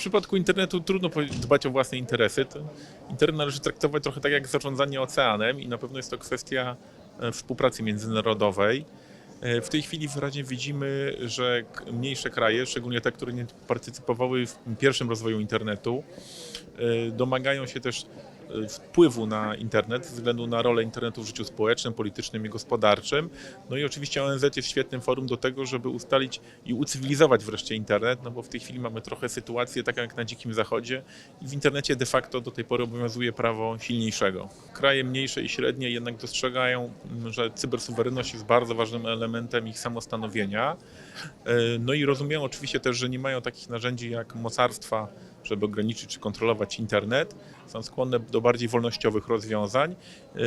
przypadku internetu trudno dbać o własne interesy. To internet należy traktować trochę tak jak zarządzanie oceanem i na pewno jest to kwestia e, współpracy międzynarodowej. E, W tej chwili wyraźnie widzimy, że mniejsze kraje, szczególnie te, które nie partycypowały w pierwszym rozwoju internetu, e, domagają się też wpływu na internet ze względu na rolę internetu w życiu społecznym, politycznym i gospodarczym. No i oczywiście ONZ jest świetnym forum do tego, żeby ustalić i ucywilizować wreszcie internet, no bo w tej chwili mamy trochę sytuację taką jak na Dzikim Zachodzie i w internecie de facto do tej pory obowiązuje prawo silniejszego. Kraje mniejsze i średnie jednak dostrzegają, że cybersuwerenność jest bardzo ważnym elementem ich samostanowienia. E, No i rozumieją oczywiście też, że nie mają takich narzędzi jak mocarstwa, żeby ograniczyć czy kontrolować internet. Są skłonne do bardziej wolnościowych rozwiązań e,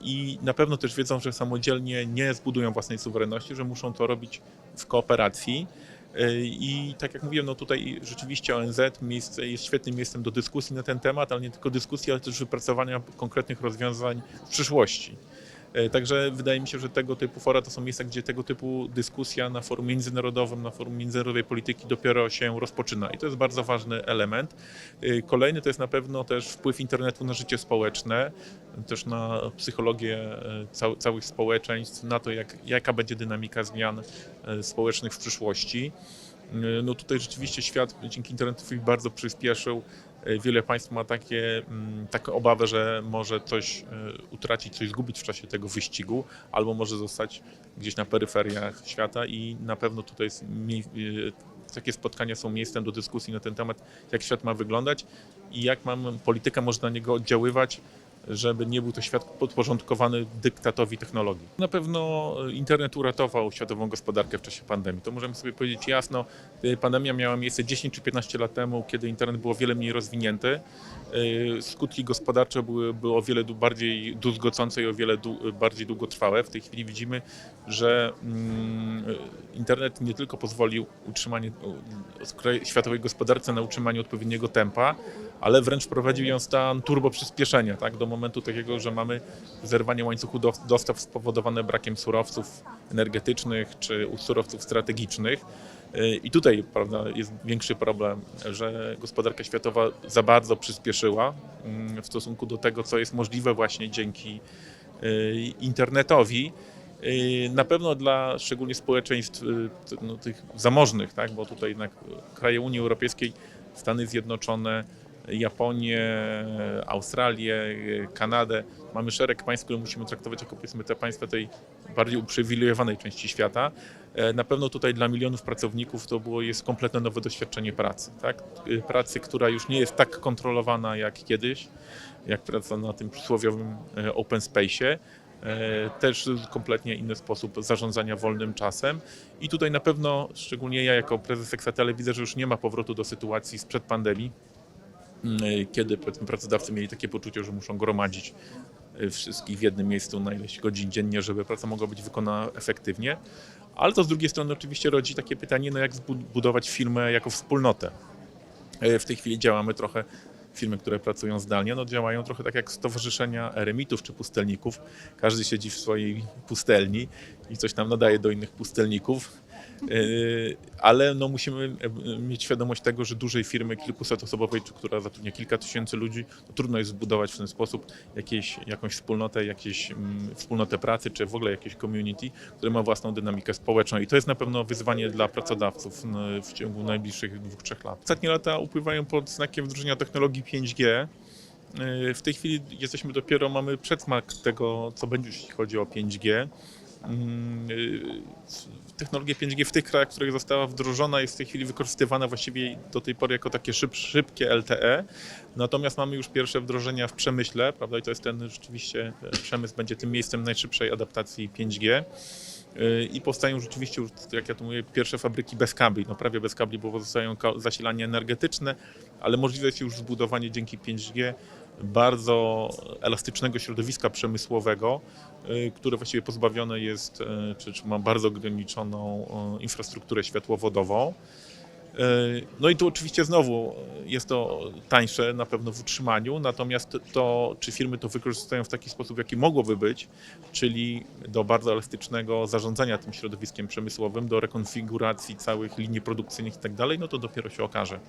i na pewno też wiedzą, że samodzielnie nie zbudują własnej suwerenności, że muszą to robić w kooperacji. E, I tak jak mówiłem, no tutaj rzeczywiście ONZ miejsce, jest świetnym miejscem do dyskusji na ten temat, ale nie tylko dyskusji, ale też wypracowania konkretnych rozwiązań w przyszłości. E, Także wydaje mi się, że tego typu fora to są miejsca, gdzie tego typu dyskusja na forum międzynarodowym, na forum międzynarodowej polityki dopiero się rozpoczyna i to jest bardzo ważny element. E, Kolejny to jest na pewno też wpływ internetu na życie społeczne, też na psychologię e, cał, całych społeczeństw, na to jak, jaka będzie dynamika zmian społecznych w przyszłości. E, No tutaj rzeczywiście świat dzięki internetowi bardzo przyspieszył. E, Wiele państw ma takie, mm, taką obawę, że może coś e, utracić, coś zgubić w czasie tego wyścigu, albo może zostać gdzieś na peryferiach świata i na pewno tutaj jest takie spotkania są miejscem do dyskusji na ten temat, jak świat ma wyglądać i jak mam, polityka może na niego oddziaływać, żeby nie był to świat podporządkowany dyktatowi technologii. Na pewno internet uratował światową gospodarkę w czasie pandemii. To możemy sobie powiedzieć jasno. y, Pandemia miała miejsce 10 czy 15 lat temu, kiedy internet był o wiele mniej rozwinięty. Y, Skutki gospodarcze były, były o wiele bardziej duzgocące i o wiele bardziej długotrwałe. W tej chwili widzimy, że mm, internet nie tylko pozwolił utrzymanie światowej gospodarce na utrzymaniu odpowiedniego tempa, ale wręcz wprowadził ją stan turbo przyspieszenia, tak, do momentu takiego, że mamy zerwanie łańcuchu do- dostaw spowodowane brakiem surowców energetycznych czy surowców strategicznych. Yy, I tutaj prawda, jest większy problem, że gospodarka światowa za bardzo przyspieszyła mm, w stosunku do tego, co jest możliwe właśnie dzięki yy, internetowi. Yy, Na pewno dla szczególnie społeczeństw no, tych zamożnych, tak, bo tutaj jednak kraje Unii Europejskiej, Stany Zjednoczone, Japonię, Australię, Kanadę. Mamy szereg państw, które musimy traktować jako powiedzmy te państwa tej bardziej uprzywilejowanej części świata. E, Na pewno tutaj dla milionów pracowników to było, jest kompletne nowe doświadczenie pracy. Tak? Y, Pracy, która już nie jest tak kontrolowana jak kiedyś, jak praca na tym przysłowiowym e, open space'ie. E, Też kompletnie inny sposób zarządzania wolnym czasem. I tutaj na pewno, szczególnie ja jako prezes Exatele widzę, że już nie ma powrotu do sytuacji sprzed pandemii, kiedy powiedzmy, pracodawcy mieli takie poczucie, że muszą gromadzić e, wszystkich w jednym miejscu na ileś godzin dziennie, żeby praca mogła być wykonana efektywnie. Ale to z drugiej strony oczywiście rodzi takie pytanie, no jak zbudować firmę jako wspólnotę. E, W tej chwili działamy trochę, firmy, które pracują zdalnie, no działają trochę tak jak stowarzyszenia eremitów czy pustelników. Każdy siedzi w swojej pustelni i coś tam nadaje do innych pustelników. Yy, Ale no musimy e, mieć świadomość tego, że dużej firmy kilkusetosobowej, czy która zatrudnia kilka tysięcy ludzi, to trudno jest zbudować w ten sposób jakieś, jakąś wspólnotę, jakieś mm, wspólnotę pracy, czy w ogóle jakieś community, które ma własną dynamikę społeczną. I to jest na pewno wyzwanie dla pracodawców w ciągu najbliższych dwóch, trzech lat. Ostatnie lata upływają pod znakiem wdrożenia technologii 5G. Yy, W tej chwili jesteśmy dopiero, mamy przedsmak tego, co będzie, jeśli chodzi o 5G. Mm, yy, Technologia 5G w tych krajach, w których została wdrożona, jest w tej chwili wykorzystywana właściwie do tej pory jako takie szyb, szybkie LTE. Natomiast mamy już pierwsze wdrożenia w przemyśle, prawda? I to jest ten rzeczywiście przemysł będzie tym miejscem najszybszej adaptacji 5G. Yy, I powstają rzeczywiście, jak ja to mówię, pierwsze fabryki bez kabli, no prawie bez kabli, bo pozostają zasilanie energetyczne, ale możliwe jest już zbudowanie dzięki 5G bardzo elastycznego środowiska przemysłowego, y, które właściwie pozbawione jest, y, czy, czy ma bardzo ograniczoną y, infrastrukturę światłowodową. No i tu oczywiście znowu jest to tańsze na pewno w utrzymaniu, natomiast to, czy firmy to wykorzystają w taki sposób, jaki mogłoby być, czyli do bardzo elastycznego zarządzania tym środowiskiem przemysłowym, do rekonfiguracji całych linii produkcyjnych i tak dalej, no to dopiero się okaże.